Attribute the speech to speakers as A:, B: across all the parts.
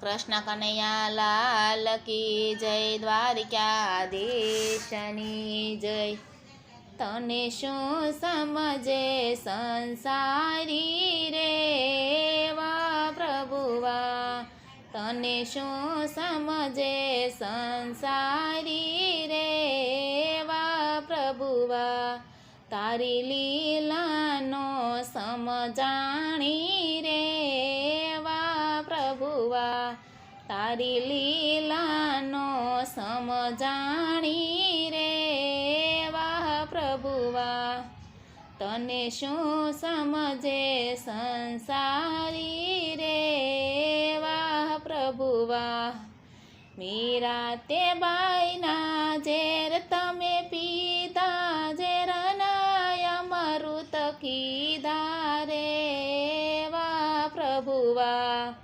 A: કૃષ્ણ કનૈયા લાલ કી જય દ્વારિકાધીશની જય. તને શું સમજે સંસારી રે પ્રભુવા? તને શું સમજે સંસારી રે વા પ્રભુવા? તારી લીલાનો સમજાણી રે તારી લીલાનો સમજાણી રે, વાહ પ્રભુવા. તને શું સમજે સંસારી રે, વાહ પ્રભુવા. મીરા તે બાઈના ઝેર તમે પીતા ઝેરના અમૃત કીધા રે, વાહ પ્રભુવા.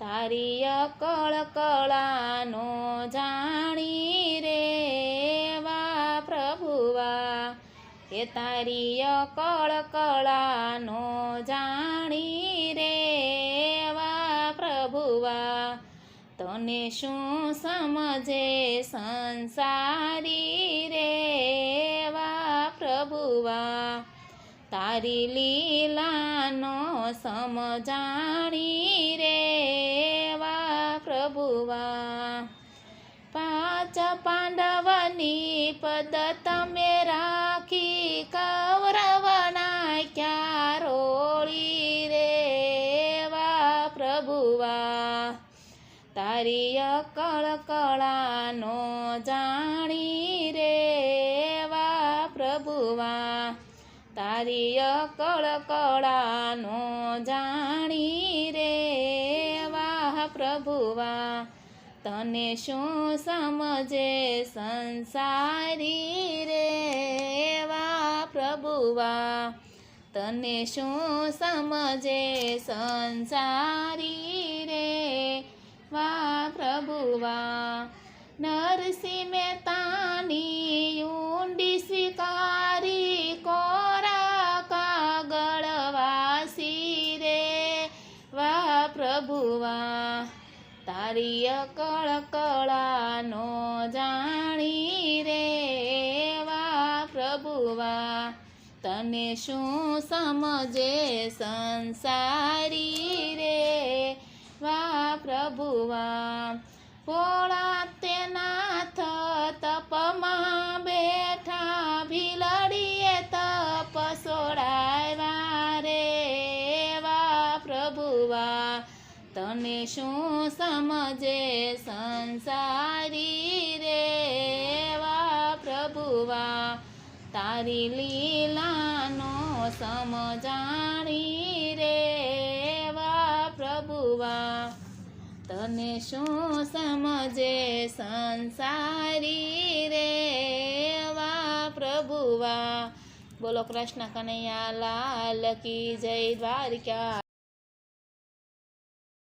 A: તારી અકળ કળાનો જાણી રે વા પ્રભુવા. એ તારી અકળ કળાનો જાણી રે વા પ્રભુવા. તને શું સમજે સંસારી રે વા પ્રભુવા. તારી લીલાનો સમજાણી રે વા પ્રભુવા. પાંચ પાંડવની પદ તમે રાખી કૌરવના ક્યાં રોળી રે વા પ્રભુવા. તારી અકળ કળાનો જાણી રે વા પ્રભુવા. તારી અકળ કળાનો જાણી રે, વાહ પ્રભુવા, તને શું સમજે સંસારી રે વા પ્રભુવા, તને શું સમજે સંસારી રે વા પ્રભુવા, નરસિંહ મહેતાની ઊંડી સ્વીકારી પ્રભુવા તારી અકળ કળાનો જાણી રે વા પ્રભુવા, તને શું સમજે સંસારી રે વા પ્રભુવા? પોળા તે નાથ તપમાં બેઠા, ભીલડીએ તપ સોડાવ્યા રે વા પ્રભુવા. તને શું સમજે સંસારી રે વા પ્રભુવા? તારી લીલાનો સમજાણી રે વા પ્રભુવા. તને શું સમજે સંસારી રે વા પ્રભુવા? બોલો કૃષ્ણ કનૈયા, લાલ કી જય દ્વારિકા.